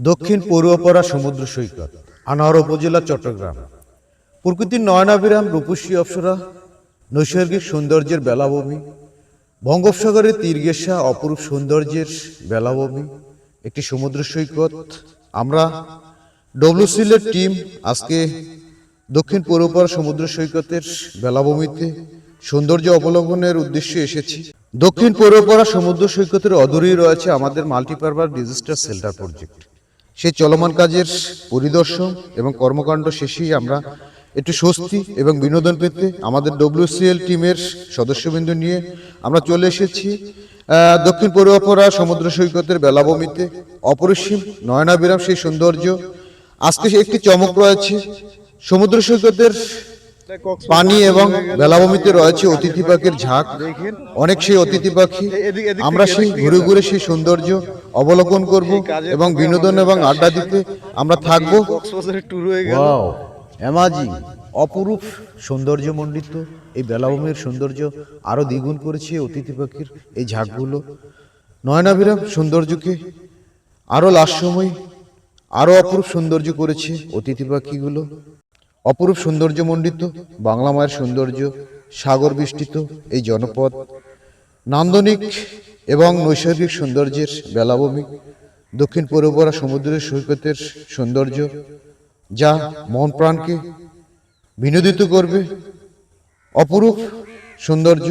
দক্ষিণ পড়ুয়াপাড়া সমুদ্র সৈকত, আনোয়ার উপজেলা, চট্টগ্রাম। প্রকৃতির নয়নাবিরাম রূপসী অপ্সরা, নৈসর্গিক সৌন্দর্যের বেলাভূমি, বঙ্গোপসাগরের তীরগেশা অপরূপ সৌন্দর্যের বেলাভূমি, একটি সমুদ্র সৈকত। আমরা ডব্লিউসিলের টিম আজকে দক্ষিণ পূর্বপাড়া সমুদ্র সৈকতের বেলাভূমিতে সৌন্দর্য অবলম্বনের উদ্দেশ্যে এসেছি। দক্ষিণ পূর্বপাড়া সমুদ্র সৈকতের অদূরেই রয়েছে আমাদের মাল্টিপারপাস ডিজাস্টার সেল্টার প্রজেক্ট সেই চলমান কাজের পরিদর্শন এবং কর্মকাণ্ড শেষেই আমরা একটু স্বস্তি এবং বিনোদন পেতে আমাদের ডব্লিউসিএল টিমের সদস্যবৃন্দ নিয়ে আমরা চলে এসেছি। দক্ষিণ পূর্বপরা সমুদ্র সৈকতের বেলাভূমিতে অপরিসীম নয়নাবিরাম, সেই সৌন্দর্য। আজকে একটি চমক রয়েছে। সমুদ্র সৈকতের পানি এবং বেলাভূমিতে রয়েছে অতিথি পাখির ঝাঁক। অনেক সেই অতিথি পাখি। আমরা সেই ঘুরে ঘুরে সেই সৌন্দর্য অবলোকন করব এবং বিনোদন এবং আড্ডা দিতে আমরা থাকব। অ্যামাজিং অপরূপ সৌন্দর্যমণ্ডিত। এই বেলাভূমির সৌন্দর্য আরও দ্বিগুণ করেছে অতিথি পাখির এই ঝাঁকগুলো। নয়নাভিরাম সৌন্দর্যকে আরও লাস্যময় আরও অপরূপ সৌন্দর্য করেছে অতিথি পাখিগুলো। অপরূপ সৌন্দর্যমণ্ডিত, বাংলা মায়ের সৌন্দর্য, সাগর বিষ্টিত এই জনপদ, নান্দনিক এবং নৈসর্গিক সৌন্দর্যের বেলাভূমি, দক্ষিণ পূর্বরা সমুদ্রের সৈকতের সৌন্দর্য, যা মন প্রাণকে বিনোদিত করবে। অপরূপ সৌন্দর্য,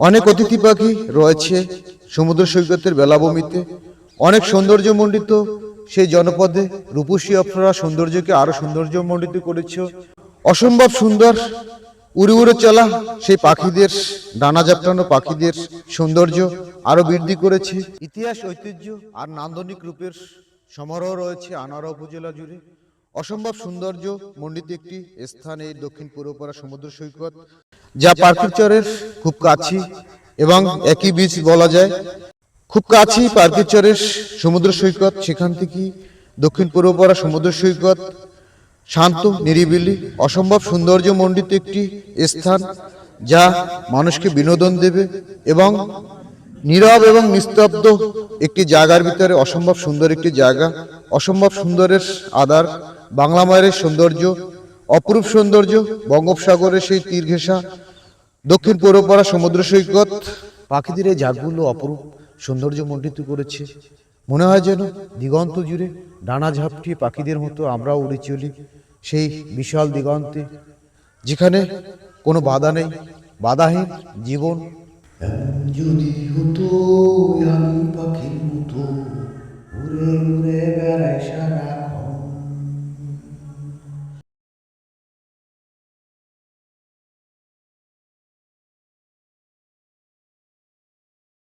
অনেক অতিথি পাখি রয়েছে সমুদ্র সৈকতের বেলাভূমিতে, অনেক সৌন্দর্যমণ্ডিত সেই জনপদে রূপসী অপ্সরা সৌন্দর্যকে আরও সৌন্দর্যমণ্ডিত করেছ। অসম্ভব সুন্দর উড়ে উড়ে চলা সেই পাখিদের, ডানা জাপটানো পাখিদের সৌন্দর্য আরও বৃদ্ধি করেছে। ইতিহাস, ঐতিহ্য আর নান্দনিক রূপের সমারোহ রয়েছে আনোয়ারা উপজেলা জুড়ে। অসম্ভব সৌন্দর্য মণ্ডিত একটি স্থান এই দক্ষিণ পূর্বপাড়া সমুদ্র সৈকত, যা পার্কিচরের খুব কাছে এবং একই বীজ বলা যায়। খুব কাছেই পার্কিচরের সমুদ্র সৈকত, সেখান থেকে দক্ষিণ পূর্ব পূর্বপাড়া সমুদ্র সৈকত, শান্ত, নিরিবিলি, অসম্ভব সৌন্দর্য মণ্ডিত একটি স্থান যা মানুষকে বিনোদন দেবে এবং নীরব এবং নিস্তব্ধ একটি জায়গার ভিতরে অসম্ভব সুন্দর একটি জায়গা, অসম্ভব সুন্দরের আধার, বাংলা মায়ের সৌন্দর্য, অপরূপ সৌন্দর্য, বঙ্গোপসাগরের সেই তীর ঘেঁষা, দক্ষিণ পূর্বপাড়া সমুদ্র সৈকত, পাখিদের এই জাতগুলো অপরূপ। সৌন্দর্য মণ্ডিত করেছে। মনে হয় যেন দিগন্ত জুড়ে ডানা ঝাপটিয়ে পাখিদের মতো আমরাও উড়ে চলি। সেই বিশাল দিগন্তে, যেখানে কোনো বাধা নেই, বাধাহীন জীবন। যদি হতো পাখির মতো, উড়ে উড়ে